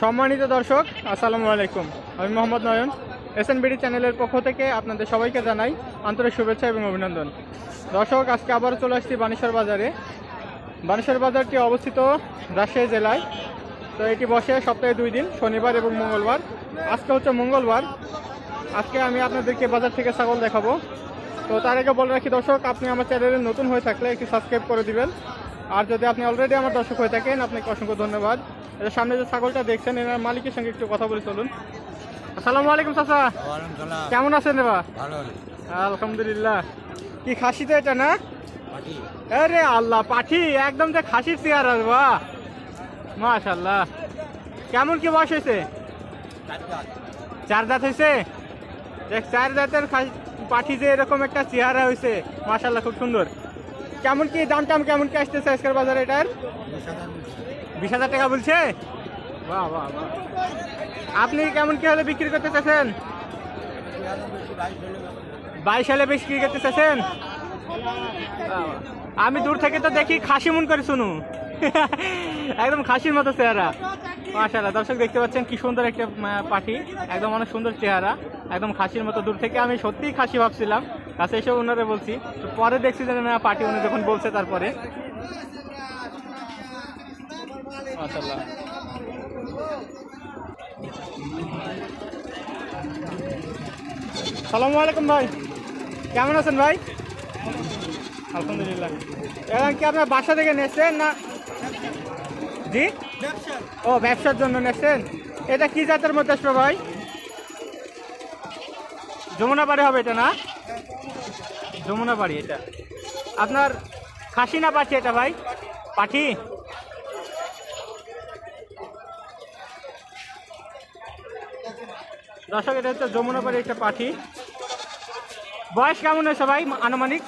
সম্মানিত দর্শক, আসসালামু আলাইকুম। আমি Mohammad Nayan S N BD চ্যানেলের পক্ষ থেকে আপনাদের সবাইকে জানাই আন্তরিক শুভেচ্ছা এবং অভিনন্দন। দর্শক, আজকে আবারও চলে আসছি বানেশ্বর বাজারে। বানেশ্বর বাজারটি অবস্থিত রাজশাহী জেলায়। তো এটি বসে সপ্তাহে দুই দিন, শনিবার এবং মঙ্গলবার। আজকে হচ্ছে মঙ্গলবার। আজকে আমি আপনাদেরকে বাজার থেকে ছাগল দেখাবো। তো তার আগে বলে রাখি দর্শক, আপনি আমার চ্যানেলে নতুন হয়ে থাকলে একটি সাবস্ক্রাইব করে দিবেন। আর যদি আপনি অলরেডি আমার দর্শক হয়ে থাকেন আপনাকে অসংখ্য ধন্যবাদ। এটা সামনে যে ছাগলটা দেখছেন এনার মালিকের সঙ্গে একটু কথা বলে চলুন। আসসালামু আলাইকুম চাচা। কেমন আছেন এবার? আলহামদুলিল্লাহ। কি খাসি তো এটা না? আরে আল্লাহ পাঠি। একদম যে খাসির চেয়ার আর বাহ। মাশাল্লাহ কেমন কি বয়স হয়েছে? চার দাঁত। হয়েছে? দেখ চার দাঁতের খাসি- পাঠি যে এরকম একটা চেহারা হয়েছে মাশাল্লাহ খুব সুন্দর। কেমন কি দাম টাম কেমন কি আসতেছে আজকের বাজারে এটার? বিশ হাজার টাকা বলছে? বাহ বাহ আপনি কেমন কি হলে বিক্রি করতে চাচ্ছেন? বাইশ সালে বিক্রি করতে চাচ্ছেন? আমি দূর থেকে তো দেখি খাসি মন করে শুনু। একদম খাসির মতো চেহারা। মাশাআল্লাহ দর্শক দেখতে পাচ্ছেন কি সুন্দর একটা পাখি। একদম অনেক সুন্দর চেহারা। একদম খাসির মতো দূর থেকে। আমি সত্যিই খাসি ভাবছিলাম। কাছে এসে ওনারে বলছি। তো পরে দেখছি যে না পাটি উনি যখন বলছে তারপরে। সালামু আলাইকুম ভাই। কেমন আছেন ভাই? আলহামদুলিল্লাহ। এখন কি আপনার বাসা থেকে নেছেন না? জি? ও, ব্যবসার জন্য নেছেন। এটা কি জাতের মধ্যে আসবে ভাই? যমুনা বাড়ি হবে এটা না? যমুনা বাড়ি এটা। আপনার খাসি না পাঠি এটা ভাই? পাঠি? দর্শক, এটা হচ্ছে যমুনা বাড়ি একটা পাঠি। বয়স কেমন হয়েছে ভাই আনুমানিক?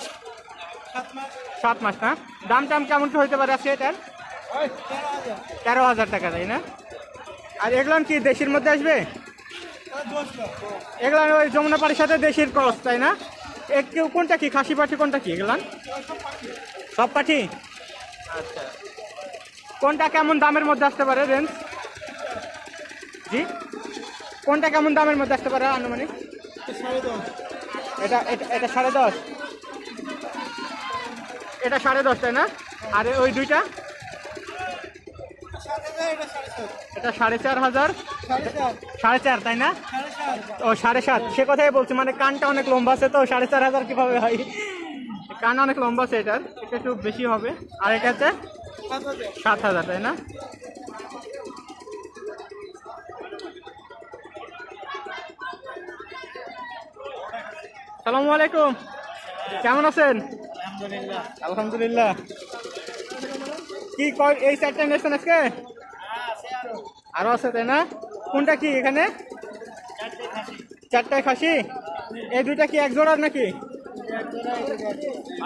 সাত মাস, না? দাম টাম কেমন কি হইতে পারে আজকে এটার? তেরো হাজার টাকা, তাই না? আর এগুলান কি দেশির মধ্যে আসবে? এগুলান ওই যমুনা পাড়ির সাথে দেশির ক্রস তাই না? কেউ কোনটা কি? খাসি পাঠি কোনটা কি? এগুলান? সব পাঠি? আচ্ছা। কোনটা কেমন দামের মধ্যে আসতে পারে রেঞ্জ? জি? কোনটা কেমন দামের মধ্যে আসতে পারে আনুমানিক? এটা এটা এটা সাড়ে দশ। এটা সাড়ে দশ তাই না? আর ওই দুইটা? এটা সাড়ে চার। হাজার? সাড়ে চার তাই না? ও, সাড়ে সাত। সে কথাই বলছি মানে কানটা অনেক লম্বা আছে তো, সাড়ে চার হাজার কীভাবে হয়? কান অনেক লম্বা আছে এটার, এটা একটু বেশি হবে। আর এটা সাত হাজার, তাই না? সালামু আলাইকুম। কেমন আছেন? আলহামদুলিল্লাহ। কি কয়, এই চারটা নিয়েছেন আজকে? আরও আছে, তাই না? কোনটা কি এখানে? চারটায় খাসি? এই দুইটা কি এক জোড়ার নাকি?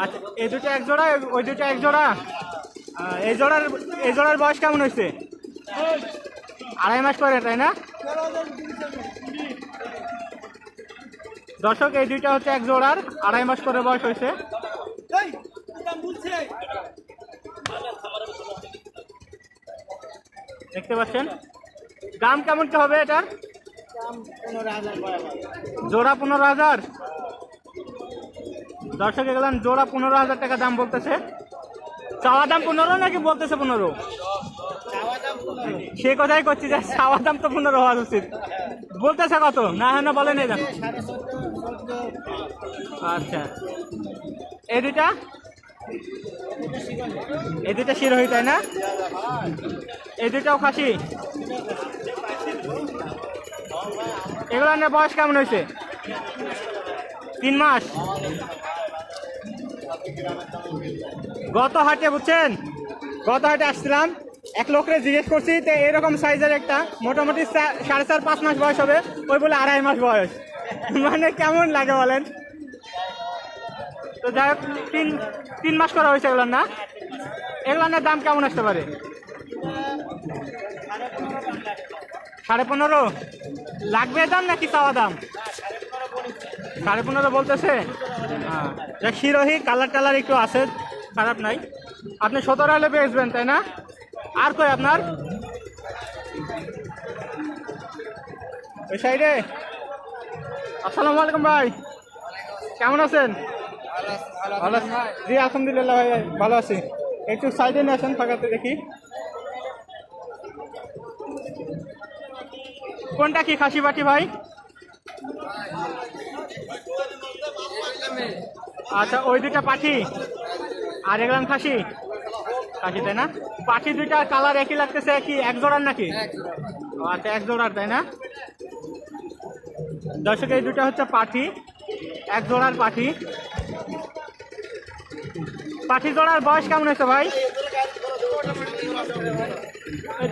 আচ্ছা এই দুটো এক জোড়া, ওই দুটো এক জোড়া? এই জোড়ার এই জোড়ার বয়স কেমন হয়েছে? আড়াই মাস করে তাই না? দর্শক, এই দুইটা হচ্ছে এক জোড়ার, আড়াই মাস করে বয়স হয়েছে। দেখতে পাচ্ছেন? দাম কেমন কি হবে এটার? জোড়া পনেরো হাজার? দর্শক গেলাম, জোড়া পনেরো হাজার টাকা দাম বলতেছে। চাওয়া দাম পনেরো নাকি বলতেছে পনেরো? সে কথাই করছি যে চাওয়া দাম তো পনেরো হওয়া উচিত। বলতেছে কত? না হ্যাঁ না এই দাম। আচ্ছা। এই দুইটা? এই দুইটা শিরোহী, তাই না? এই দুইটাও খাসি? এগুলো না বয়স কেমন হয়েছে? তিন মাস। গত হাটে বুঝছেন? গত হাটে আসছিলাম। এক লোকরে জিজ্ঞেস করছি, তো এরকম সাইজের একটা, মোটামুটি সাড়ে চার, পাঁচ মাস বয়স হবে? ওই বলে, আড়াই মাস বয়স। মানে কেমন লাগে বলেন? তো যাই হোক, তিন তিন মাস করা হয়েছে এগুলোর না? এগুলোর দাম কেমন আসতে পারে? সাড়ে পনেরো? লাগবে দাম নাকি চাওয়া দাম? সাড়ে পনেরো বলতেছে? হ্যাঁ। শিরোহি কালার টালার একটু আছে খারাপ নাই। আপনি সতেরো হলে বেচবেন তাই না? আর কই আপনার? ওই সাইডে? আসসালামু আলাইকুম ভাই। কেমন আছেন? ভালো জি আলহামদুলিল্লাহ ভাই ভালো আছি। একটু সাইডে নিয়ে আসেন ফাঁকাতে দেখি। কোনটা কি খাসি বাটি ভাই? আচ্ছা ওই দুইটা পাঠি। আর এগুলাম খাসি। খাসি তাই না? পাঠি দুইটা কালার একই লাগতেছে কি এক জোড়ার নাকি? আচ্ছা এক জোড়ার তাই না? দর্শক এই দুটো হচ্ছে পাঠি এক জোড়ার পাঠি। পাঠি জোড়ার বয়স কেমন হয়েছে ভাই?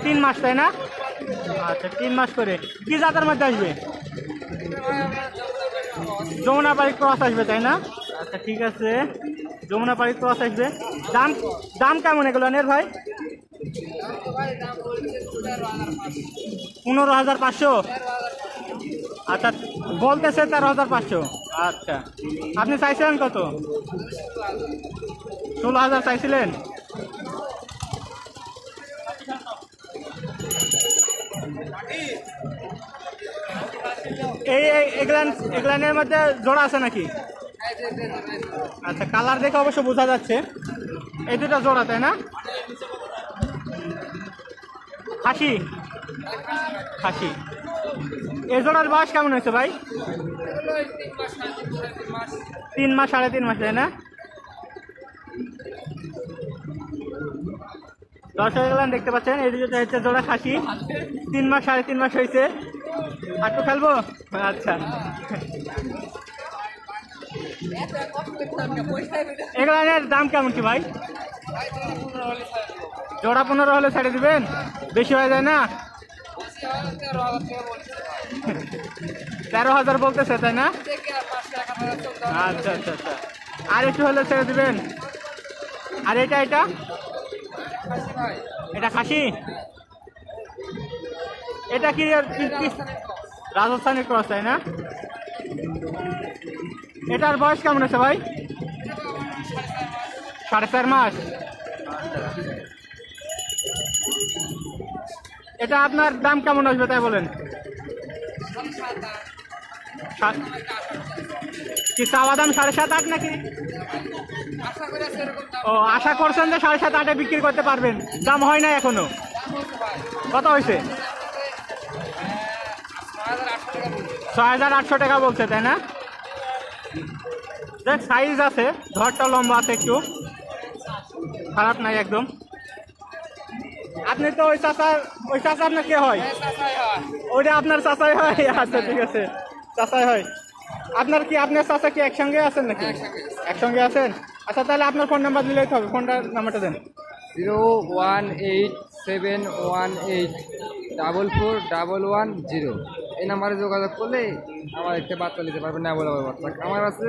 তিন মাস তাই না? আচ্ছা তিন মাস করে কি জাতের মধ্যে আসবে? যমুনাপাড়ি ক্রস আসবে, তাই না? আচ্ছা ঠিক আছে। যমুনাপাড়ি ক্রস আসবে। দাম দাম কেমন এগুলো নের ভাই? পনেরো হাজার পাঁচশো। আচ্ছা বলতেছে তেরো হাজার পাঁচশো। আচ্ছা। আপনি চাইছিলেন কত? ষোলো হাজার চাইছিলেন? এই এগুলান, এগুলানের মধ্যে জোড়া আছে নাকি? আচ্ছা কালার দেখে অবশ্য বোঝা যাচ্ছে। এই দুটা জোড়া, তাই না? খাসি? খাসি। এই জোড়ার বয়স কেমন হয়েছে ভাই? তিন মাস, সাড়ে তিন মাস, তাই না? দর্শক এগুলান দেখতে পাচ্ছেন? এই দুটো হচ্ছে জোড়া খাসি। তিন মাস, সাড়ে তিন মাস হয়েছে। একটু খেলব আচ্ছা। এগুলানের দাম কেমন কি ভাই? জোড়া পনেরো হলে ছেড়ে দিবেন? বেশি হয়ে যায় না? তেরো হাজার বলতেছে, তাই না? আচ্ছা আচ্ছা আচ্ছা। আর একটু হলে ছেড়ে দিবেন? আর এটা এটা? এটা খাসি? এটা কি আর কি- কি- রাজস্থানি ক্রস, তাই না? এটার বয়স কেমন আছে ভাই? সাড়ে চার মাস। এটা আপনার দাম কেমন আসবে তাই বলেন? কি চাওয়া দাম সাড়ে সাত আট নাকি? ও, আশা করছেন যে সাড়ে সাত আটে বিক্রি করতে পারবেন। দাম হয় না এখনও। কত হয়েছে? ছয় হাজার আটশো টাকা বলছে, তাই না? দেখ সাইজ আছে ধরটা লম্বা আছে একটু। খারাপ নাই একদম। আপনি তো ওই চাচার, ওই চাচা আপনার কে হয়? ওইটা আপনার চাচাই হয়। আচ্ছা ঠিক আছে। চাচাই হয়। আপনার কি, আপনার চাচা কি একসঙ্গে আছেন নাকি? একসঙ্গে আছেন? আচ্ছা তাহলে আপনার ফোন নাম্বার দিলেই তো হবে। ফোনটার নাম্বারটা দেন। Zero one eight seven one eight double four double one zero. এই নাম্বারে যোগাযোগ করলে আমার একটা বার্তা নিতে পারবেন না বলে বার্তা। আমার আছে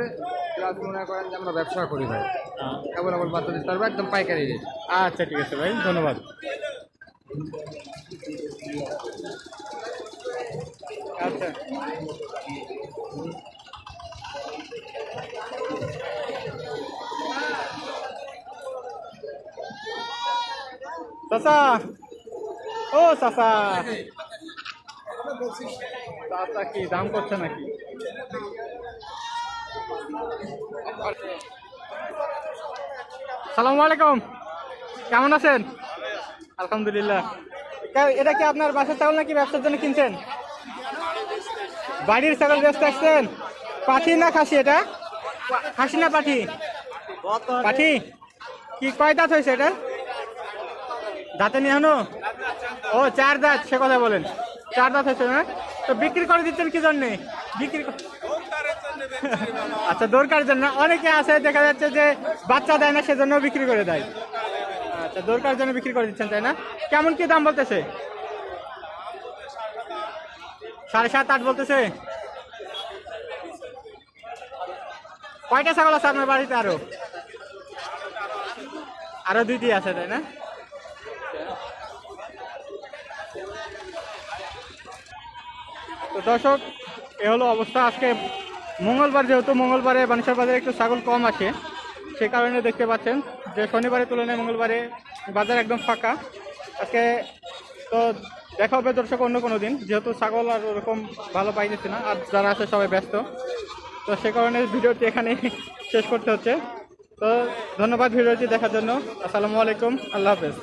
প্লাস মনে করেন যে আমরা ব্যবসা করি ভাই। কেবল আবার বার্তা দিতে পারব একদম পাইকারি রেট আচ্ছা ঠিক আছে ভাই ধন্যবাদ। চাচা ও চাচা চাচা কি দাম করছে নাকি? সালামু আলাইকুম। কেমন আছেন? আলহামদুলিল্লাহ। এটা কি আপনার বাসার ছাগল নাকি ব্যবসার জন্য কিনছেন? বাড়ির ছাগল ব্যস্ত আসছেন পাঠি না খাসি এটা? খাসি না পাঠি? পাঠি? কি কয় দাঁত হয়েছে এটা? দাঁতে নিয়ে আনো? ও, চার দাঁত, সে কথা বলেন। চার দাঁত হয়েছে না? তো বিক্রি করে দিচ্ছেন কি জন্যে? বিক্রি আচ্ছা দরকার জন্য। অনেকে আছে, দেখা যাচ্ছে যে বাচ্চা দেয় না, সেজন্য বিক্রি করে দেয়। আচ্ছা দরকার জন্য বিক্রি করে দিচ্ছেন, তাই না? কেমন কি দাম বলতেছে? সাড়ে সাত, আট বলতেছে? কয়টা ছাগল আছে আপনার বাড়িতে আরও? আরও দুইটি আছে, তাই না? তো দর্শক, এ হলো অবস্থা। আজকে মঙ্গলবার যেহেতু, মঙ্গলবারে বানেশ্বর বাজারে একটু ছাগল কম আসে সে কারণে দেখতে পাচ্ছেন যে শনিবারের তুলনায় মঙ্গলবারে বাজার একদম ফাঁকা। আজকে তো দেখা হবে দর্শক অন্য কোনো দিন, যেহেতু ছাগল আর ওরকম ভালো পাইতেছি না, আর যারা আছে সবাই ব্যস্ত। তো সে কারণে ভিডিওটি এখানে শেষ করতে হচ্ছে। তো ধন্যবাদ ভিডিওটি দেখার জন্য। আসসালামু আলাইকুম, আল্লাহ হাফেজ।